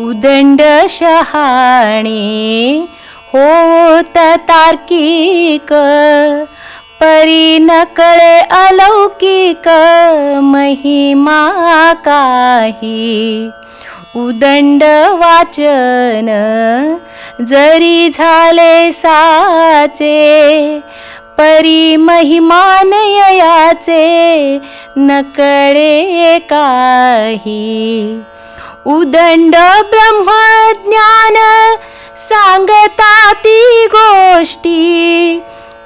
उदंड शहाणे होत तार्किक परी न कळे अलौकिक महिमा काही. उदंड वाचन जरी झाले साचे परी महिमान याचे नकळे काही. उदंड ब्रह्मज्ञान सांगता ती गोष्टी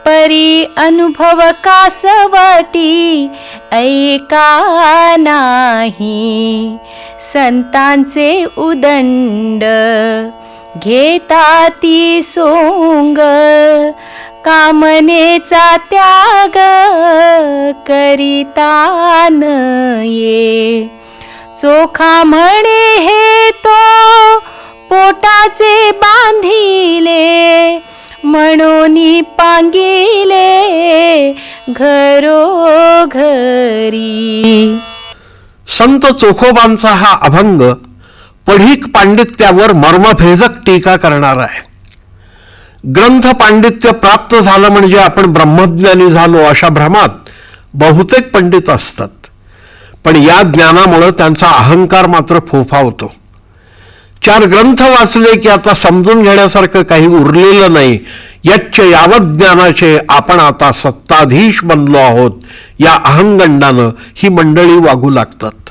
परी अनुभव कासवटी ऐका नाही. संतांचे उदंड घेता ती सोंग कामनेचा त्याग करिता न ये चोखा म्हणे हे तो पोटाचे बांधिले म्हणून पांगिले घरोघरी. संत चोखोबांचा हा अभंग पढीक पांडित्यावर मर्मभेदक टीका करणार आहे. ग्रंथ पांडित्य प्राप्त झालं म्हणजे आपण ब्रह्मज्ञानी झालो अशा भ्रमात बहुतेक पंडित असतात. पण या ज्ञानामुळं त्यांचा अहंकार मात्र फोफावतो चार ग्रंथ वाचले की आता समजून घेण्यासारखं काही उरलेलं नाही. यच्च यावत ज्ञानाचे आपण आता सत्ताधीश बनलो आहोत. या अहंगंडानं ही मंडळी वागू लागतात.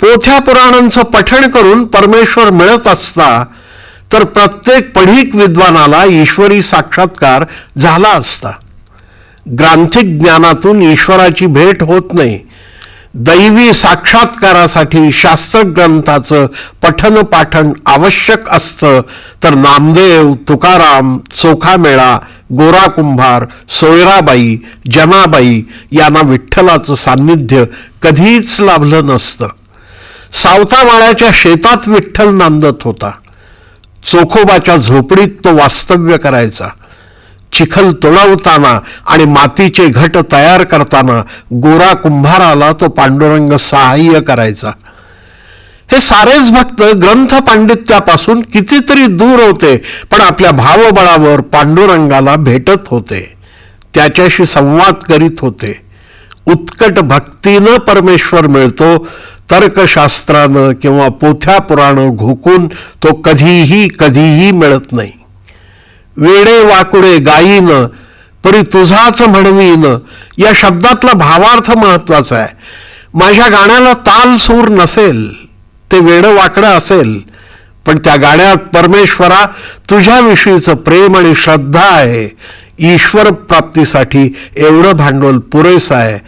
पोथ्या पुराणांचं पठण करून परमेश्वर मिळत असता तर प्रत्येक पढीक विद्वानाला ईश्वरी साक्षात्कार झाला असता. ग्रांथिक ज्ञानातून ईश्वराची भेट होत नाही. दैवी साक्षात्कारासाठी शास्त्रग्रंथाचं पठन पाठन आवश्यक असतं. तर नामदेव तुकाराम चोखामेळा गोरा कुंभार सोयराबाई जनाबाई यांना विठ्ठलाचं सान्निध्य कधीच लाभलं नसतं. सावतामाळ्याच्या शेतात विठ्ठल नांदत होता. चोखोबाच्या झोपडीत तो वास्तव्य करायचा. चिखल तुळवताना आणि मातीचे घट तयार करताना गोरा कुंभाराला तो पांडुरंग सहाय्य करायचा. हे सारेच भक्त ग्रंथ पांडित्यापासून कितीतरी दूर होते पण आपल्या भावबळावर पांडुरंगाला भेटत होते. त्याच्याशी संवाद करीत होते. उत्कट भक्तीनं परमेश्वर मिळतो तर्कशास्त्रानं किंवा पोथ्या पुराणं घोकून तो कधीही कधीही मिळत नाही. वेडे वाकुडे गायीन परी तुझाच म्हणवीन. या शब्दातला भावार्थ महत्त्वाचा आहे. माझ्या गाण्याला ताल सूर नसेल ते वेडं वाकडं असेल पण त्या गाण्यात परमेश्वरा तुझ्याविषयीचं प्रेम आणि श्रद्धा आहे. ईश्वर प्राप्तीसाठी एवढं भांडवल पुरेसं आहे.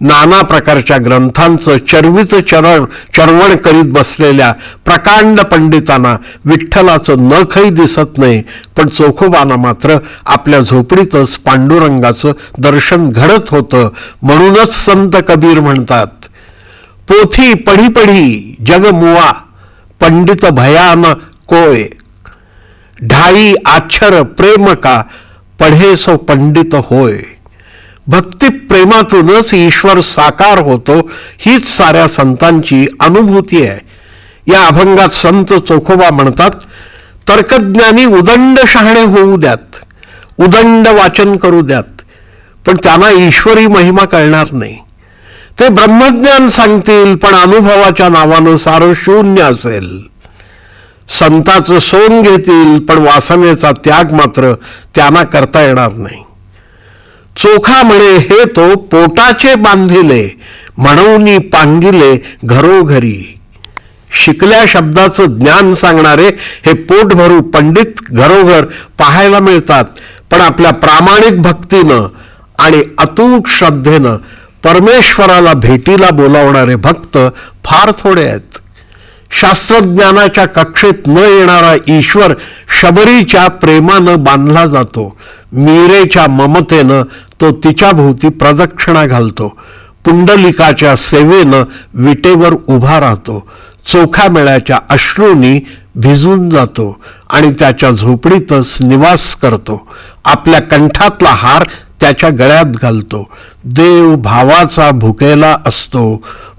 नाना प्रकारच्या ग्रंथांचं चरवीचं चरण चरवण करीत बसलेल्या प्रकांड पंडितांना विठ्ठलाचं नखही दिसत नाही पण चोखोबाना मात्र आपल्या झोपडीतच पांडुरंगाचं दर्शन घडत होतं म्हणूनच संत कबीर म्हणतात पोथी पढी पढी जग मुवा पंडित भयान कोय ढाई आच्छर प्रेम का पढे सो पंडित होय. भक्ती प्रेमातूनच ईश्वर साकार होतो हीच साऱ्या संतांची अनुभूती आहे. या अभंगात संत चोखोबा म्हणतात तर्कज्ञानी उदंड शहाणे होऊ द्यात उदंड वाचन करू द्यात पण त्यांना ईश्वरी महिमा कळणार नाही. ते ब्रह्मज्ञान सांगतील पण अनुभवाच्या नावानं सारं शून्य असेल. संताचं सोन घेतील पण वासनेचा त्याग मात्र त्यांना करता येणार नाही. चोखा म्हणे हे तो पोटाचे बांधिले म्हणून पांगिले घरोघरी. शिकल्या शब्दाचं ज्ञान सांगणारे हे पोटभरू पंडित घरोघर पाहायला मिळतात पण आपल्या प्रामाणिक भक्तीनं आणि अतूट श्रद्धेनं परमेश्वराला भेटीला बोलावणारे भक्त फार थोडे आहेत. शास्त्रज्ञानाच्या कक्षेत न येणारा ईश्वर शबरीच्या प्रेमानं बांधला जातो. मीरेच्या ममतेनं तो तिच्या भोवती प्रदक्षिणा घालतो. पुंडलिकाच्या सेवेनं विटेवर उभा राहतो. चोखा मेळ्याच्या अश्रूंनी भिजून जातो आणि त्याच्या झोपडीतच निवास करतो. आपल्या कंठातला हार त्याच्या गळ्यात घालतो. देव भावाचा भुकेला असतो.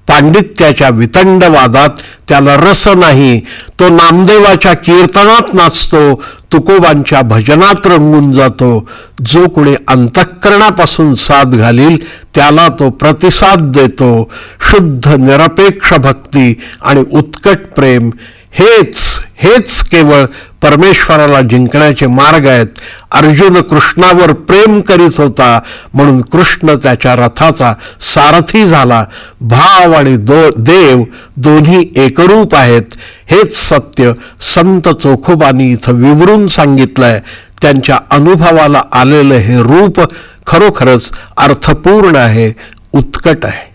पांडित्याच्या वितंडवादात त्याला रस नाही. तो नामदेवाच्या कीर्तनात नाचतो तुकोबांच्या भजनात रंगून जातो. जो कोणी अंतःकरणापासून साथ घालील त्याला तो प्रतिसाद देतो. शुद्ध निरपेक्ष भक्ती आणि उत्कट प्रेम हेच हेच केवळ परमेश्वराला जिंकण्याचे मार्ग आहेत. अर्जुन कृष्णावर प्रेम करीत होता म्हणून कृष्ण त्याच्या रथाचा सारथी झाला. भाव आणि दो देव दोन्ही एकरूप आहेत. हेच सत्य संत चोखोबानी इथं विवरून सांगितलंय. त्यांच्या अनुभवाला आलेलं हे रूप खरोखरच अर्थपूर्ण आहे उत्कट आहे.